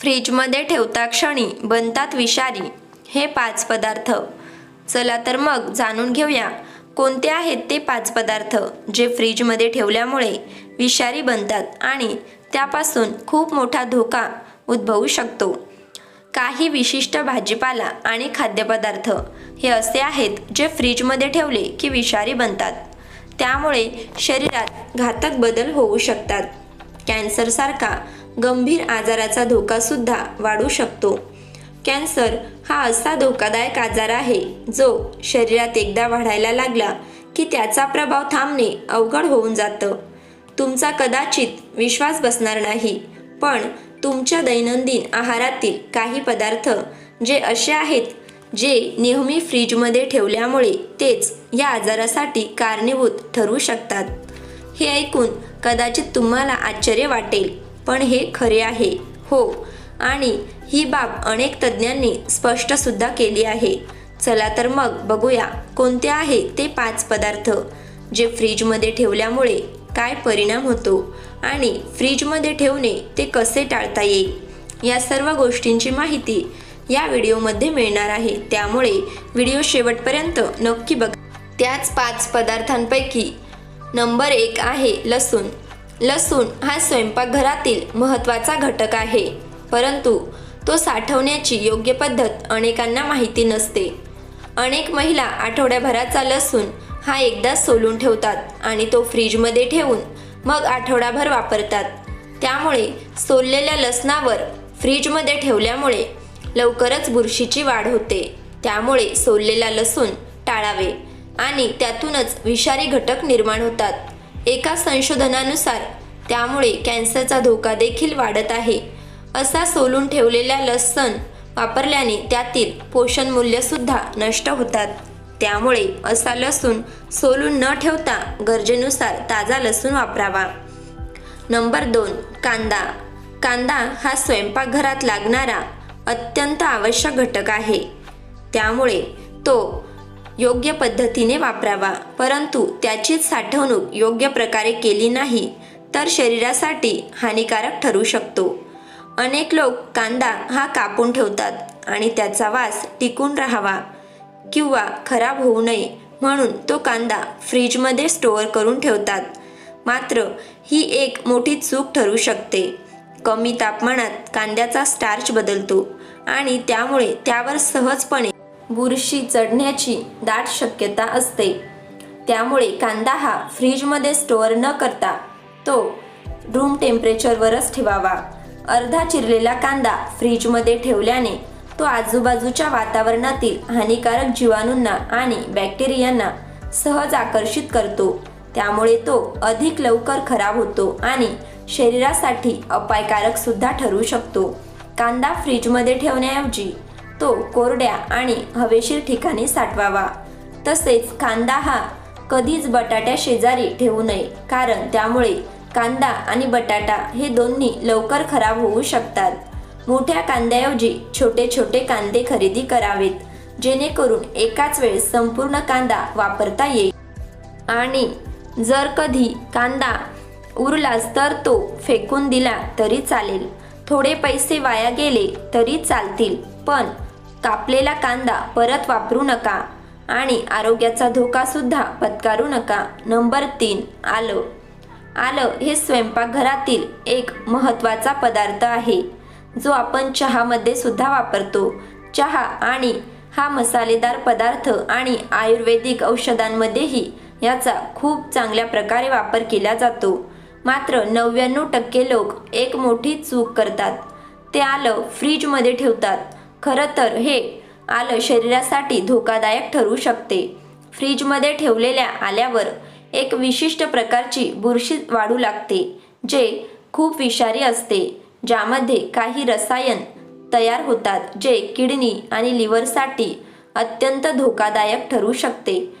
फ्रीजमध्ये ठेवता क्षणी बनतात विषारी. हे पाच पदार्थ. चला तर मग जाणून घेऊया कोणते आहेत ते पाच पदार्थ जे फ्रीजमध्ये ठेवल्यामुळे विषारी बनतात आणि त्यापासून खूप मोठा धोका उद्भवू शकतो. काही विशिष्ट भाजीपाला आणि खाद्यपदार्थ हे असे आहेत जे फ्रीजमध्ये ठेवले की विषारी बनतात. त्यामुळे शरीरात घातक बदल होऊ शकतात. कॅन्सरसारखा गंभीर आजाराचा धोकासुद्धा वाढू शकतो. कॅन्सर हा असा धोकादायक आजार आहे जो शरीरात एकदा वाढायला लागला की त्याचा प्रभाव थांबणे अवघड होऊन जातं. तुमचा कदाचित विश्वास बसणार नाही पण तुमच्या दैनंदिन आहारातील काही पदार्थ जे असे आहेत जे नेहमी फ्रीजमध्ये ठेवल्यामुळे तेच या आजारासाठी कारणीभूत ठरू शकतात. हे ऐकून कदाचित तुम्हाला आश्चर्य वाटेल. पण हे खरे आहे. हो. आणि ही बाब अनेक तज्ज्ञांनी स्पष्टसुद्धा केली आहे. चला तर मग बघूया कोणते आहे ते पाच पदार्थ जे फ्रीजमध्ये ठेवल्यामुळे काय परिणाम होतो आणि फ्रीजमध्ये ठेवणे ते कसे टाळता येईल? या सर्व गोष्टींची माहिती या व्हिडिओमध्ये मिळणार आहे. त्यामुळे व्हिडिओ शेवटपर्यंत नक्की बघा. त्याच पाच पदार्थांपैकी नंबर एक आहे लसूण. लसूण हा स्वयंपाकघरातील महत्त्वाचा घटक आहे. परंतु तो साठवण्याची योग्य पद्धत अनेकांना माहिती नसते. अनेक महिला आठवड्याभराचा लसूण हा एकदा सोलून ठेवतात आणि तो फ्रीजमध्ये ठेवून मग आठवडाभर वापरतात. त्यामुळे सोललेल्या लसणावर फ्रीजमध्ये ठेवल्यामुळे लवकरच बुरशीची वाढ होते. त्यामुळे सोललेला लसूण टाळावे आणि त्यातूनच विषारी घटक निर्माण होतात. एका संशोधनानुसार त्यामुळे कॅन्सरचा धोका देखील वाढत आहे. असा सोलून ठेवलेल्या लसण वापरल्याने त्यातील पोषण मूल्यसुद्धा नष्ट होतात. त्यामुळे असा लसूण सोलून न ठेवता गरजेनुसार ताजा लसूण वापरावा. नंबर दोन कांदा. कांदा हा स्वयंपाकघरात लागणारा अत्यंत आवश्यक घटक आहे. त्यामुळे तो योग्य पद्धतीने वापरावा. परंतु त्याचीच साठवणूक योग्य प्रकारे केली नाही तर शरीरासाठी हानिकारक ठरू शकतो. अनेक लोक कांदा हा कापून ठेवतात आणि त्याचा वास टिकून राहावा किंवा खराब होऊ नये म्हणून तो कांदा फ्रीजमध्ये स्टोअर करून ठेवतात. मात्र ही एक मोठी चूक ठरू शकते. कमी तापमानात कांद्याचा स्टार्च बदलतो आणि त्यामुळे त्यावर सहजपणे बुरशी चढण्याची दाट शक्यता असते. त्यामुळे कांदा हा फ्रीजमध्ये स्टोअर न करता तो रूम टेम्परेचरवरच ठेवावा. अर्धा चिरलेला कांदा फ्रीजमध्ये ठेवल्याने तो आजूबाजूच्या वातावरणातील हानिकारक जीवाणूंना आणि बॅक्टेरियांना सहज आकर्षित करतो. त्यामुळे तो अधिक लवकर खराब होतो आणि शरीरासाठी अपायकारक सुद्धा ठरू शकतो. कांदा फ्रीजमध्ये ठेवण्याऐवजी तो कोरड्या आणि हवेशीर ठिकाणी साठवावा. तसेच कांदा हा कधीच बटाट्या शेजारी ठेवू नये कारण त्यामुळे कांदा आणि बटाटा हे दोन्ही लवकर खराब होऊ शकतात. मोठ्या कांद्याऐवजी छोटे छोटे कांदे खरेदी करावेत जेणेकरून एकाच वेळेस संपूर्ण कांदा वापरता येईल. आणि जर कधी कांदा उरलाच तर तो फेकून दिला तरी चालेल. थोडे पैसे वाया गेले तरी चालतील पण कापलेला कांदा परत वापरू नका आणि आरोग्याचा धोकासुद्धा पत्कारू पत्करू नका. नंबर तीन आलं. आलं हे स्वयंपाकघरातील एक महत्त्वाचा पदार्थ आहे जो आपण चहामध्ये सुद्धा वापरतो. चहा आणि हा मसालेदार पदार्थ आणि आयुर्वेदिक औषधांमध्येही याचा खूप चांगल्या प्रकारे वापर केला जातो. मात्र नव्याण्णव टक्के लोक एक मोठी चूक करतात. ते आलं फ्रीजमध्ये ठेवतात. खरं तर हे आलं शरीरासाठी धोकादायक ठरू शकते. फ्रीजमध्ये ठेवलेल्या आल्यावर एक विशिष्ट प्रकारची बुरशी वाढू लागते जे खूप विषारी असते ज्यामध्ये काही रसायन तयार होतात जे किडनी आणि लिव्हरसाठी अत्यंत धोकादायक ठरू शकते.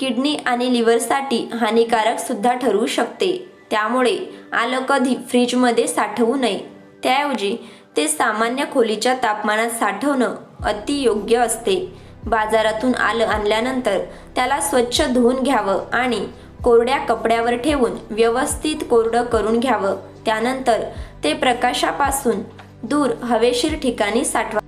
किडनी आणि लिव्हरसाठी हानिकारक सुद्धा ठरू शकते. त्यामुळे आलं कधी फ्रीजमध्ये साठवू नये. त्याऐवजी ते सामान्य खोलीच्या तापमानात साठवणं अति योग्य असते. बाजारातून आलं आणल्यानंतर त्याला स्वच्छ धुवून घ्यावं आणि कोरड्या कपड्यावर ठेवून व्यवस्थित कोरडं करून घ्यावं. त्यानंतर ते प्रकाशापासून दूर हवेशीर ठिकाणी साठवा.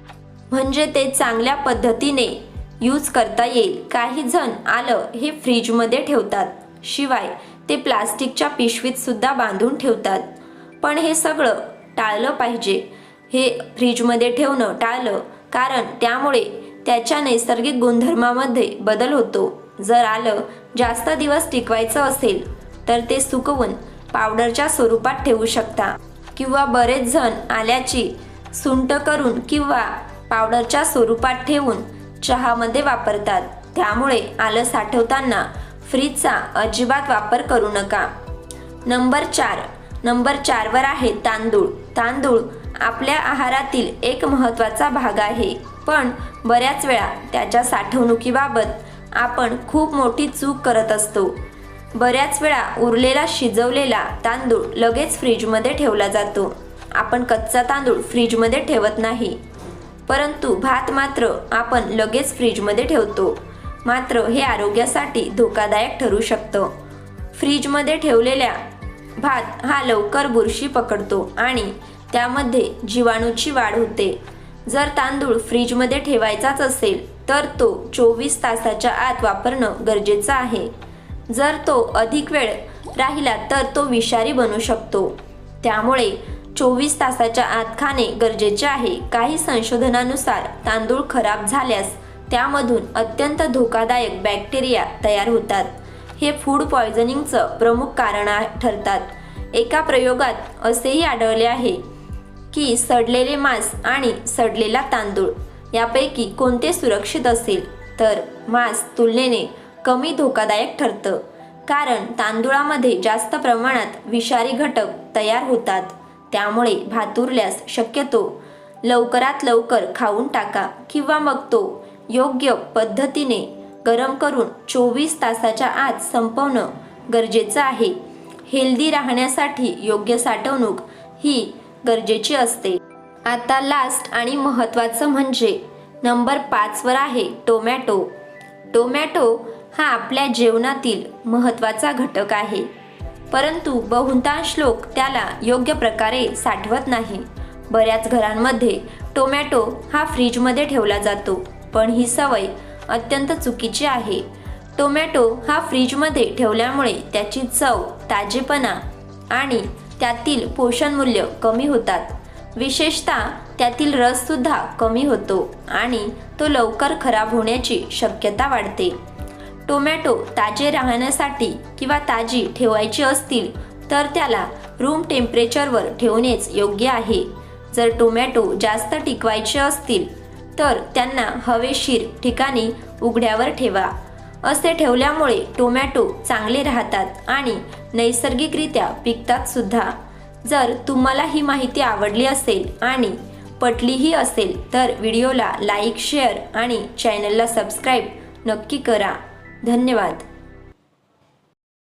म्हणजे ते चांगल्या पद्धतीने यूज करता येईल. काही जण आलं हे फ्रीजमध्ये ठेवतात. शिवाय ते प्लास्टिकच्या पिशवीत सुद्धा बांधून ठेवतात. पण हे सगळं टाळलं पाहिजे. हे फ्रीजमध्ये ठेवणं टाळलं. कारण त्यामुळे त्याच्या नैसर्गिक गुणधर्मामध्ये बदल होतो. जर आलं जास्त दिवस टिकवायचं असेल तर ते सुकवून पावडरच्या स्वरूपात ठेवू शकता. किंवा बरेच जण आल्याची सुंट करून किंवा पावडरच्या स्वरूपात ठेवून चहामध्ये वापरतात. त्यामुळे आलं साठवताना फ्रीजचा अजिबात वापर करू नका. नंबर चार. नंबर चारवर आहे तांदूळ. तांदूळ आपल्या आहारातील एक महत्त्वाचा भाग आहे. पण बऱ्याच वेळा त्याच्या साठवणुकीबाबत आपण खूप मोठी चूक करत असतो. बऱ्याच वेळा उरलेला शिजवलेला तांदूळ लगेच फ्रीजमध्ये ठेवला जातो. आपण कच्चा तांदूळ फ्रीजमध्ये ठेवत नाही. परंतु भात मात्र आपण लगेच फ्रीजमध्ये ठेवतो. मात्र हे आरोग्यासाठी धोकादायक ठरू शकतं. फ्रीजमध्ये ठेवलेल्या भात हा लवकर बुरशी पकडतो आणि त्यामध्ये जीवाणूची वाढ होते. जर तांदूळ फ्रीजमध्ये ठेवायचाच असेल तर तो चोवीस तासाच्या आत वापरणं गरजेचं आहे. जर तो अधिक वेळ राहिला तर तो विषारी बनू शकतो. त्यामुळे चोवीस तासाच्या आत खाणे गरजेचे आहे. काही संशोधनानुसार तांदूळ खराब झाल्यास त्यामधून अत्यंत धोकादायक बॅक्टेरिया तयार होतात. हे फूड पॉयझनिंगचं प्रमुख कारण ठरतात. एका प्रयोगात असेही आढळले आहे. की सडलेले मांस आणि सडलेला तांदूळ यापैकी कोणते सुरक्षित असेल? तर मांस तुलनेने कमी धोकादायक ठरतं कारण तांदूळामध्ये जास्त प्रमाणात विषारी घटक तयार होतात. त्यामुळे भात उरल्यास शक्यतो लवकरात लवकर खाऊन टाका किंवा मग तो योग्य पद्धतीने गरम करून चोवीस तासाच्या आत संपवणं गरजेचं आहे. हेल्दी राहण्यासाठी योग्य साठवणूक ही गरजेची असते. आता लास्ट आणि महत्त्वाचं म्हणजे नंबर पाचवर आहे टोमॅटो. टोमॅटो हा आपल्या जेवणातील महत्त्वाचा घटक आहे. परंतु बहुतांश लोक त्याला योग्य प्रकारे साठवत नाही. बऱ्याच घरांमध्ये टोमॅटो हा फ्रीजमध्ये ठेवला जातो पण ही सवय अत्यंत चुकीची आहे. टोमॅटो हा फ्रीजमध्ये ठेवल्यामुळे त्याची चव ताजेपणा आणि त्यातील पोषणमूल्य कमी होतात. विशेषतः त्यातील रससुद्धा कमी होतो आणि तो लवकर खराब होण्याची शक्यता वाढते. टोमॅटो ताजे राहण्यासाठी किंवा ताजी ठेवायची असतील तर त्याला रूम टेम्परेचरवर ठेवणेच योग्य आहे. जर टोमॅटो जास्त टिकवायचे असतील तर त्यांना हवेशीर ठिकाणी उघड्यावर ठेवा. असे ठेवल्यामुळे टोमॅटो चांगले राहतात आणि नैसर्गिकरित्या पिकतात सुद्धा. जर तुम्हाला ही माहिती आवडली असेल आणि पटलीही असेल तर व्हिडिओला लाईक शेअर आणि चॅनलला सबस्क्राईब नक्की करा. धन्यवाद.